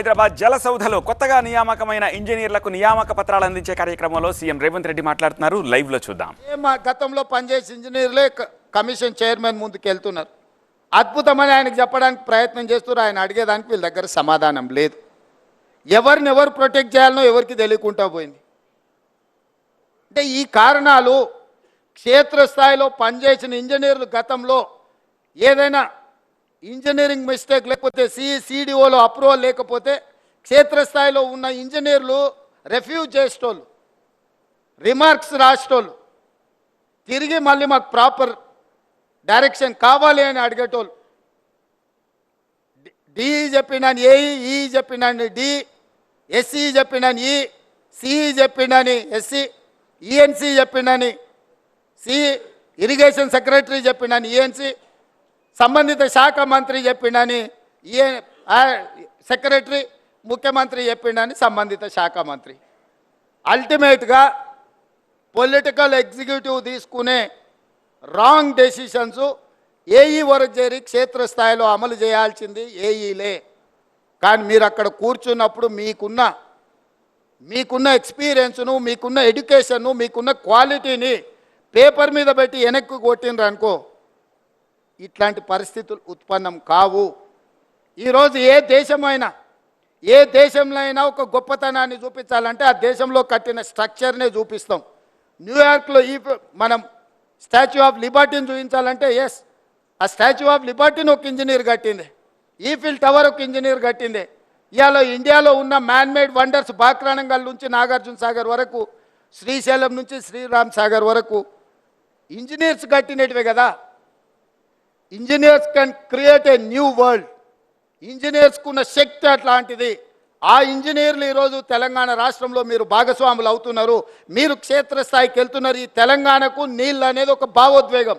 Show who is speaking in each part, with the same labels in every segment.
Speaker 1: హైదరాబాద్ జల సౌధలో కొత్తగా నియామకమైన ఇంజనీర్లకు నియామక పత్రాలు అందించే కార్యక్రమంలో సీఎం రేవంత్ రెడ్డి మాట్లాడుతున్నారు. లైవ్లో చూద్దాం.
Speaker 2: మా గతంలో పనిచేసే ఇంజనీర్లే కమిషన్ చైర్మన్ ముందుకు వెళ్తున్నారు అద్భుతమని ఆయనకు చెప్పడానికి ప్రయత్నం చేస్తున్నారు. ఆయన అడిగేదానికి వీళ్ళ దగ్గర సమాధానం లేదు. ఎవరిని ఎవరు ప్రొటెక్ట్ చేయాలనో ఎవరికి తెలియకుండా పోయింది. అంటే ఈ కారణాలు క్షేత్రస్థాయిలో పనిచేసిన ఇంజనీర్లు గతంలో ఏదైనా ఇంజనీరింగ్ మిస్టేక్ లేకపోతే సిఈసిడిఓలో అప్రూవల్ లేకపోతే క్షేత్రస్థాయిలో ఉన్న ఇంజనీర్లు రెఫ్యూజ్ చేసేటోళ్ళు రిమార్క్స్ రాసేటోళ్ళు తిరిగి మళ్ళీ మాకు ప్రాపర్ డైరెక్షన్ కావాలి అని అడిగేటోళ్ళు. డి చెప్పినాను ఏ ఈ చెప్పినాను డి ఎస్సీ చెప్పినాను ఈ సిఈ చెప్పినాని ఎస్సీ ఈఎన్సీ చెప్పినాని సి ఇరిగేషన్ సెక్రటరీ చెప్పినాను ఈఎన్సీ సంబంధిత శాఖ మంత్రి చెప్పిండని ఏ సెక్రటరీ ముఖ్యమంత్రి చెప్పిండని సంబంధిత శాఖ మంత్రి. అల్టిమేట్గా పొలిటికల్ ఎగ్జిక్యూటివ్ తీసుకునే రాంగ్ డెసిషన్స్ ఏఈ వరకు చేరి క్షేత్రస్థాయిలో అమలు చేయాల్సింది ఏఈలే. కానీ మీరు అక్కడ కూర్చున్నప్పుడు మీకున్న మీకున్న ఎక్స్పీరియన్స్ను మీకున్న ఎడ్యుకేషన్ను మీకున్న క్వాలిటీని పేపర్ మీద పెట్టి వెనక్కి కొట్టిండ్రు అనుకో ఇట్లాంటి పరిస్థితులు ఉత్పన్నం కావు. ఈరోజు ఏ దేశమైనా ఏ దేశంలో అయినా ఒక గొప్పతనాన్ని చూపించాలంటే ఆ దేశంలో కట్టిన స్ట్రక్చర్నే చూపిస్తాం. న్యూయార్క్లో ఈ మనం స్టాచ్యూ ఆఫ్ లిబర్టీని చూపించాలంటే ఎస్ ఆ స్టాచ్యూ ఆఫ్ లిబర్టీని ఒక ఇంజనీర్ కట్టింది. ఈఫిల్ టవర్ ఒక ఇంజనీర్ కట్టింది. ఇవాళ ఇండియాలో ఉన్న మ్యాన్మేడ్ వండర్స్ బాక్రానంగల్ నుంచి నాగార్జున సాగర్ వరకు శ్రీశైలం నుంచి శ్రీరామ్ సాగర్ వరకు ఇంజనీర్స్ కట్టినటివే కదా. Engineers can create a new world ఇంజనీర్స్కు ఉన్న శక్తి అట్లాంటిది. ఆ ఇంజనీర్లు ఈరోజు తెలంగాణ రాష్ట్రంలో మీరు భాగస్వాములు అవుతున్నారు. మీరు క్షేత్రస్థాయికి వెళ్తున్నారు. ఈ తెలంగాణకు నీళ్ళు అనేది ఒక భావోద్వేగం.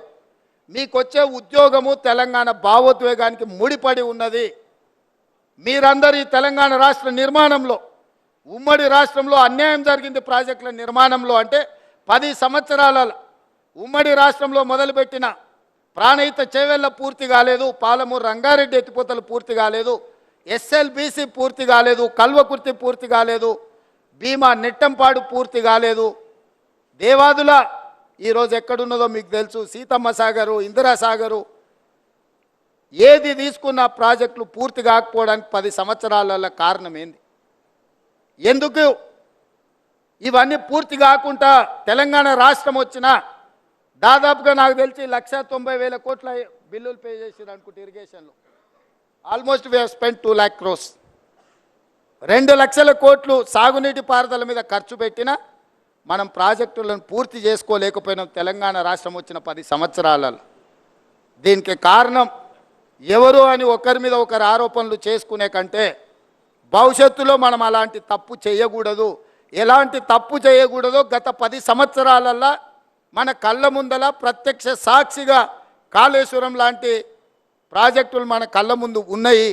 Speaker 2: మీకు వచ్చే ఉద్యోగము తెలంగాణ భావోద్వేగానికి ముడిపడి ఉన్నది. మీరందరూ ఈ తెలంగాణ రాష్ట్ర నిర్మాణంలో ఉమ్మడి రాష్ట్రంలో అన్యాయం జరిగింది ప్రాజెక్టుల నిర్మాణంలో అంటే పది సంవత్సరాల ఉమ్మడి రాష్ట్రంలో మొదలుపెట్టిన ప్రాణహిత చేవెళ్ళ పూర్తి కాలేదు పాలమూరు రంగారెడ్డి ఎత్తిపోతలు పూర్తి కాలేదు ఎస్ఎల్బీసీ పూర్తి కాలేదు కల్వకుర్తి పూర్తి కాలేదు భీమా నెట్టంపాడు పూర్తి కాలేదు. దేవాదుల ఈరోజు ఎక్కడున్నదో మీకు తెలుసు సీతమ్మ సాగరు ఇందిరా సాగరు ఏది తీసుకున్న ప్రాజెక్టులు పూర్తి కాకపోవడానికి పది సంవత్సరాల కారణం ఏంది? ఎందుకు? ఇవన్నీ పూర్తి కాకుండా తెలంగాణ రాష్ట్రం వచ్చినా దాదాపుగా నాకు తెలిసి లక్ష తొంభై వేల కోట్ల బిల్లులు పే చేసారు అనుకుంటే ఇరిగేషన్లో almost we spend two lakh crores రెండు లక్షల కోట్లు సాగునీటి పారుదల మీద ఖర్చు పెట్టినా మనం ప్రాజెక్టులను పూర్తి చేసుకోలేకపోయినాం తెలంగాణ రాష్ట్రం వచ్చిన పది సంవత్సరాలలో. దీనికి కారణం ఎవరు అని ఒకరి మీద ఒకరు ఆరోపణలు చేసుకునే కంటే భవిష్యత్తులో మనం అలాంటి తప్పు చేయకూడదు. ఎలాంటి తప్పు చేయకూడదో గత పది సంవత్సరాలల్లో మన కళ్ళ ముందల ప్రత్యక్ష సాక్షిగా కాళేశ్వరం లాంటి ప్రాజెక్టులు మన కళ్ళ ముందు ఉన్నాయి.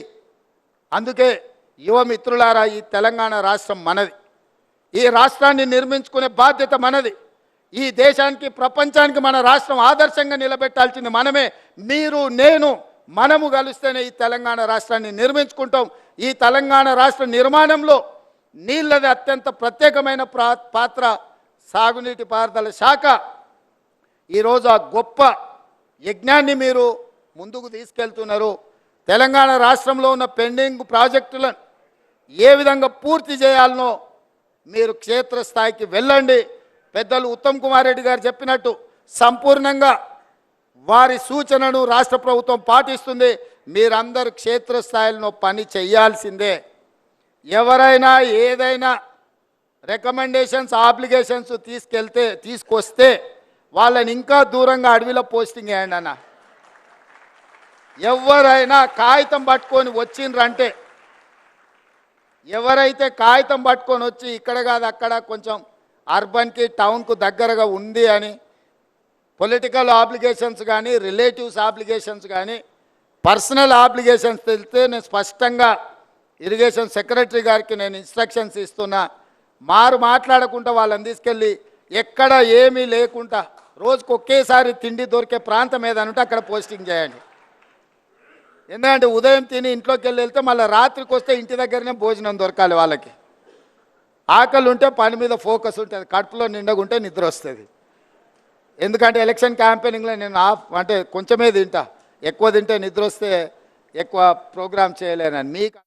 Speaker 2: అందుకే యువ మిత్రులారా ఈ తెలంగాణ రాష్ట్రం మనది. ఈ రాష్ట్రాన్ని నిర్మించుకునే బాధ్యత మనది. ఈ దేశానికి ప్రపంచానికి మన రాష్ట్రం ఆదర్శంగా నిలబెట్టాల్సింది మనమే. మీరు నేను మనము కలిస్తేనే ఈ తెలంగాణ రాష్ట్రాన్ని నిర్మించుకుంటాం. ఈ తెలంగాణ రాష్ట్ర నిర్మాణంలో నీళ్ళది అత్యంత ప్రత్యేకమైన పాత్ర సాగునీటి పారుదల శాఖ. ఈరోజు ఆ గొప్ప యజ్ఞాన్ని మీరు ముందుకు తీసుకెళ్తున్నారు. తెలంగాణ రాష్ట్రంలో ఉన్న పెండింగ్ ప్రాజెక్టులను ఏ విధంగా పూర్తి చేయాలనో మీరు క్షేత్రస్థాయికి వెళ్ళండి. పెద్దలు ఉత్తమ్ కుమార్ రెడ్డి గారు చెప్పినట్టు సంపూర్ణంగా వారి సూచనను రాష్ట్ర ప్రభుత్వం పాటిస్తుంది. మీరందరూ క్షేత్రస్థాయిలో పని చేయాల్సిందే. ఎవరైనా ఏదైనా రికమెండేషన్స్ ఆబ్లిగేషన్స్ తీసుకెళ్తే తీసుకొస్తే వాళ్ళని ఇంకా దూరంగా అడవిలో పోస్టింగ్ వేయండి అన్న. ఎవరైనా కాగితం పట్టుకొని వచ్చిండ్రంటే ఎవరైతే కాగితం పట్టుకొని వచ్చి ఇక్కడ కాదు అక్కడ కొంచెం అర్బన్కి టౌన్కు దగ్గరగా ఉంది అని పొలిటికల్ ఆబ్లిగేషన్స్ కానీ రిలేటివ్స్ ఆబ్లిగేషన్స్ కానీ పర్సనల్ ఆబ్లిగేషన్స్ తెలిస్తే నేను స్పష్టంగా ఇరిగేషన్ సెక్రటరీ గారికి నేను ఇన్స్ట్రక్షన్స్ ఇస్తున్నా. మారు మాట్లాడకుండా వాళ్ళని తీసుకెళ్ళి ఎక్కడ ఏమీ లేకుండా రోజుకు ఒకేసారి తిండి దొరికే ప్రాంతం ఏదనుంటే అక్కడ పోస్టింగ్ చేయండి. ఎందుకంటే ఉదయం తిని ఇంట్లోకి వెళ్ళి వెళ్తే మళ్ళీ రాత్రికి వస్తే ఇంటి దగ్గరనే భోజనం దొరకాలి వాళ్ళకి. ఆకలి ఉంటే పని మీద ఫోకస్ ఉంటుంది కడుపులో నిండగుంటే నిద్ర వస్తుంది. ఎందుకంటే ఎలక్షన్ క్యాంపెయినింగ్లో నేను ఆఫ్ అంటే కొంచెమే తింటా ఎక్కువ తింటే నిద్ర వస్తే ఎక్కువ ప్రోగ్రామ్ చేయలేనని. మీకు